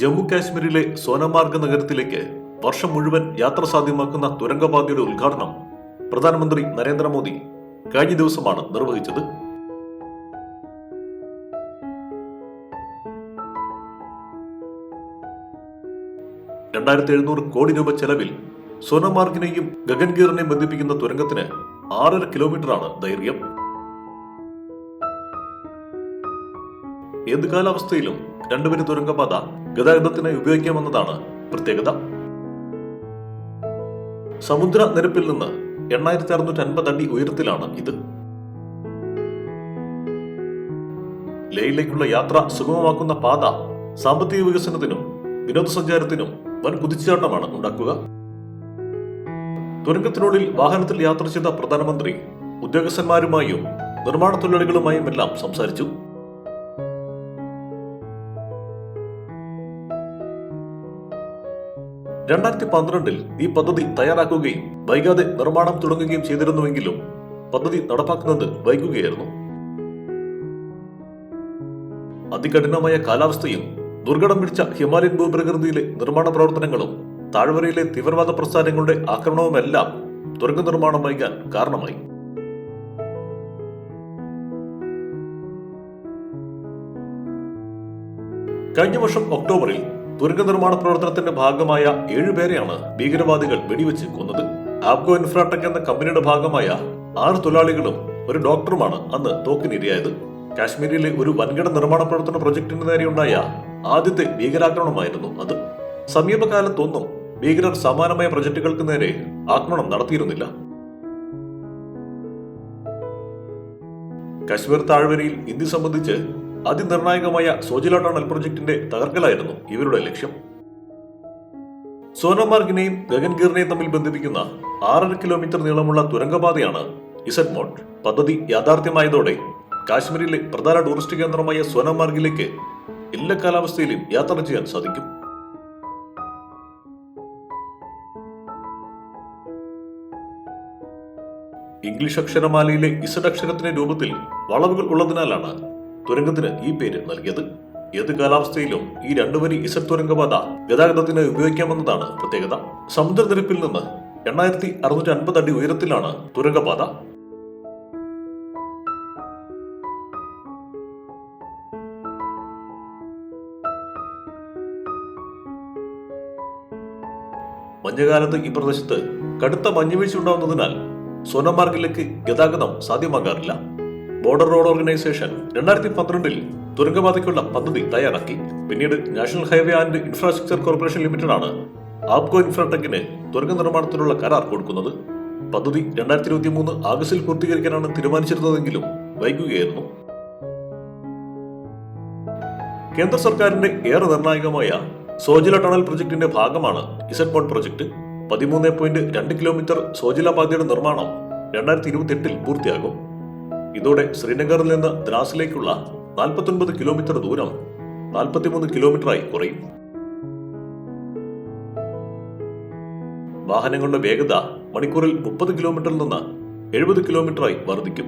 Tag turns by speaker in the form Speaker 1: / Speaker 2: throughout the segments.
Speaker 1: ജമ്മു കാശ്മീരിലെ സോനമാർഗ് നഗരത്തിലേക്ക് വർഷം മുഴുവൻ യാത്ര സാധ്യമാക്കുന്ന തുരങ്കപാതയുടെ ഉദ്ഘാടനം പ്രധാനമന്ത്രി നരേന്ദ്രമോദി കഴിഞ്ഞ ദിവസമാണ് നിർവഹിച്ചത്. രണ്ടായിരത്തി എഴുന്നൂറ് കോടി രൂപ ചെലവിൽ സോനമാർഗിനെയും ഗഗൻഗീറിനെയും ബന്ധിപ്പിക്കുന്ന തുരങ്കത്തിന് ആറര കിലോമീറ്ററാണ് ദൈർഘ്യം. ഏത് കാലാവസ്ഥയിലും രണ്ടുപേരും തുരങ്കപാത ഗതാഗതത്തിനായി ഉപയോഗിക്കാമെന്നതാണ് പ്രത്യേകത. സമുദ്ര നിരപ്പിൽ നിന്ന് എണ്ണായിരത്തി അറുന്നൂറ്റി അൻപത് അടി ഉയരത്തിലാണ് ഇത്. ലേയിലേക്കുള്ള യാത്ര സുഗമമാക്കുന്ന പാത സാമ്പത്തിക വികസനത്തിനും വിനോദസഞ്ചാരത്തിനും വൻ കുതിച്ചുചാട്ടമാണ് ഉണ്ടാക്കുക. തുരങ്കത്തിനുള്ളിൽ വാഹനത്തിൽ യാത്ര ചെയ്ത പ്രധാനമന്ത്രി ഉദ്യോഗസ്ഥന്മാരുമായും നിർമ്മാണ തൊഴിലാളികളുമായും എല്ലാം സംസാരിച്ചു. രണ്ടായിരത്തി പന്ത്രണ്ടിൽ ഈ പദ്ധതി തയ്യാറാക്കുകയും വൈകാതെ നിർമ്മാണം തുടങ്ങുകയും ചെയ്തിരുന്നുവെങ്കിലും പദ്ധതി നടപ്പാക്കുന്നത് വൈകുകയായിരുന്നു. അതികഠിനമായ കാലാവസ്ഥയും ദുർഘടം പിടിച്ച ഹിമാലയൻ ഭൂപ്രകൃതിയിലെ നിർമ്മാണ പ്രവർത്തനങ്ങളും താഴ്വരയിലെ തീവ്രവാദ പ്രസ്ഥാനങ്ങളുടെ ആക്രമണവുമെല്ലാം തുരങ്ക നിർമ്മാണം വൈകാൻ കാരണമായി. കഴിഞ്ഞ വർഷം ഒക്ടോബറിൽ തുരങ്ക നിർമ്മാണ പ്രവർത്തനത്തിന്റെ ഭാഗമായ ഏഴുപേരെയാണ് ഭീകരവാദികൾ വെടിവെച്ച് കൊന്നത്. ആപ്കോ ഇൻഫ്രാടെക് എന്ന കമ്പനിയുടെ ഭാഗമായ ആറ് തൊഴിലാളികളും ഒരു ഡോക്ടറുമാണ് അന്ന് തോക്കിനിരയായത്. കാശ്മീരിലെ ഒരു വൻകിട നിർമ്മാണ പ്രവർത്തന പ്രൊജക്ടിന് നേരെയുണ്ടായ ആദ്യത്തെ ഭീകരാക്രമണമായിരുന്നു അത്. സമീപകാലത്തൊന്നും ഭീകരർ സമാനമായ പ്രൊജക്ടുകൾക്ക് നേരെ ആക്രമണം നടത്തിയിരുന്നില്ല. കശ്മീർ താഴ്വരയിൽ ഇന്ത്യ സംബന്ധിച്ച് അതിനിർണായകമായ സോജില ടണൽ പ്രൊജക്ടിന്റെ തകർക്കലായിരുന്നു ഇവരുടെ ലക്ഷ്യം. സോനമാർഗിനെയും ഗഗൻഗീറിനെയും തമ്മിൽ ബന്ധിപ്പിക്കുന്ന ആറര കിലോമീറ്റർ നീളമുള്ള തുരങ്കപാതയാണ് ഇസഡ് മോഡ് പദ്ധതി യാഥാർത്ഥ്യമായതോടെ കാശ്മീരിലെ പ്രധാന ടൂറിസ്റ്റ് കേന്ദ്രമായ സോനമാർഗിലേക്ക് എല്ലാ കാലാവസ്ഥയിലും യാത്ര ചെയ്യാൻ സാധിക്കും. ഇംഗ്ലീഷ് അക്ഷരമാലയിലെ ഇസഡ് അക്ഷരത്തിന്റെ രൂപത്തിൽ വളവുകൾ ഉള്ളതിനാലാണ് തുരങ്കത്തിന് ഈ പേര് നൽകിയത്. ഏത് കാലാവസ്ഥയിലും ഈ രണ്ടു വരി ഇസഡ് തുരങ്കപാത ഗതാഗതത്തിന് ഉപയോഗിക്കാമെന്നതാണ് പ്രത്യേകത. സമുദ്രനിരപ്പിൽ നിന്ന് എണ്ണായിരത്തി അറുന്നൂറ്റി അൻപത് അടി ഉയരത്തിലാണ് തുരങ്കപാത. മഞ്ഞുകാലത്ത് ഈ പ്രദേശത്ത് കടുത്ത മഞ്ഞുവീഴ്ച ഉണ്ടാകുന്നതിനാൽ സോനമാർഗിലേക്ക് ഗതാഗതം സാധ്യമാകാറില്ല. ബോർഡർ റോഡ് ഓർഗനൈസേഷൻ രണ്ടായിരത്തി പന്ത്രണ്ടിൽ തുരങ്കപാതയ്ക്കുള്ള പദ്ധതി തയ്യാറാക്കി. പിന്നീട് national highway and infrastructure corporation limited ആണ് ആപ്കോ ഇൻഫ്രാടെക്കിന് തുരങ്ക നിർമ്മാണത്തിനുള്ള കരാർ കൊടുക്കുന്നത്. പദ്ധതി രണ്ടായിരത്തി ഇരുപത്തി മൂന്ന് ആഗസ്റ്റിൽ പൂർത്തീകരിക്കാനാണ് തീരുമാനിച്ചിരുന്നതെങ്കിലും വൈകുകയായിരുന്നു. കേന്ദ്ര സർക്കാരിന്റെ ഏറെ നിർണായകമായ സോജില ടണൽ പ്രൊജക്ടിന്റെ ഭാഗമാണ് ഇസഡ് പോൺ പ്രൊജക്ട്. പതിമൂന്ന് പോയിന്റ് രണ്ട് കിലോമീറ്റർ സോജില പാതയുടെ നിർമ്മാണം രണ്ടായിരത്തി ഇരുപത്തി എട്ടിൽ പൂർത്തിയാകും. ഇതോടെ ശ്രീനഗറിൽ നിന്ന് ദ്രാസിലേക്കുള്ള നാൽപ്പത്തൊൻപത് കിലോമീറ്റർ ദൂരം നാൽപ്പത്തിമൂന്ന് കിലോമീറ്ററായി കുറയും. വാഹനങ്ങളുടെ വേഗത മണിക്കൂറിൽ മുപ്പത് കിലോമീറ്ററിൽ നിന്ന് എഴുപത് കിലോമീറ്ററായി വർദ്ധിക്കും.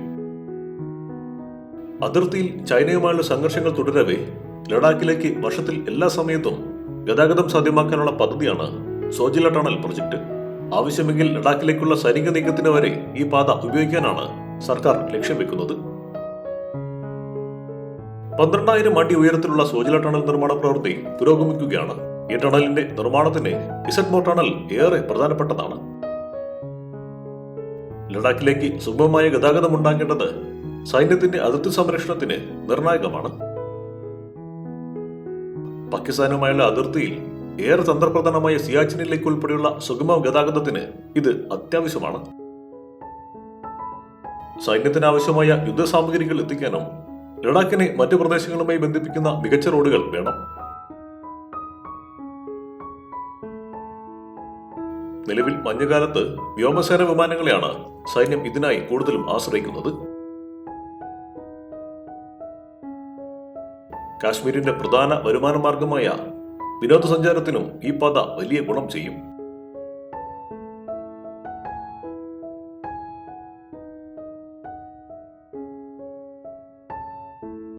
Speaker 1: അതിർത്തിയിൽ ചൈനയുമായുള്ള സംഘർഷങ്ങൾ തുടരവേ ലഡാക്കിലേക്ക് വർഷത്തിൽ എല്ലാ സമയത്തും ഗതാഗതം സാധ്യമാക്കാനുള്ള പദ്ധതിയാണ് സോജില ടണൽ പ്രൊജക്ട്. ആവശ്യമെങ്കിൽ ലഡാക്കിലേക്കുള്ള സൈനിക നീക്കത്തിന് വരെ ഈ പാത ഉപയോഗിക്കാനാണ് സർക്കാർ ലക്ഷ്യം വെക്കുന്നത്. പന്ത്രണ്ടായിരം അടി ഉയരത്തിലുള്ള സോജില ടണൽ നിർമ്മാണ പ്രവൃത്തി പുരോഗമിക്കുകയാണ്. ഈ ടണലിന്റെ നിർമ്മാണത്തിന് ഇസഡ്മോ ടണൽ ഏറെ പ്രധാനപ്പെട്ടതാണ്. ലഡാക്കിലേക്ക് സുഗമമായ ഗതാഗതം ഉണ്ടാക്കേണ്ടത് സൈന്യത്തിന്റെ അതിർത്തി സംരക്ഷണത്തിന് നിർണായകമാണ്. പാകിസ്ഥാനുമായുള്ള അതിർത്തിയിൽ ഏറെ തന്ത്രപ്രധാനമായ സിയാച്ചിനിലേക്ക് ഉൾപ്പെടെയുള്ള സുഗമ ഗതാഗതത്തിന് ഇത് അത്യാവശ്യമാണ്. സൈന്യത്തിന് ആവശ്യമായ യുദ്ധസാമഗ്രികൾ എത്തിക്കാനും ലഡാക്കിനെ മറ്റു പ്രദേശങ്ങളുമായി ബന്ധിപ്പിക്കുന്ന മികച്ച റോഡുകൾ വേണം. നിലവിൽ മഞ്ഞുകാലത്ത് വ്യോമസേന വിമാനങ്ങളെയാണ് സൈന്യം ഇതിനായി കൂടുതലും ആശ്രയിക്കുന്നത്. കാശ്മീരിന്റെ പ്രധാന വരുമാന മാർഗമായ വിനോദസഞ്ചാരത്തിനും ഈ പാത വലിയ ഗുണം ചെയ്യും.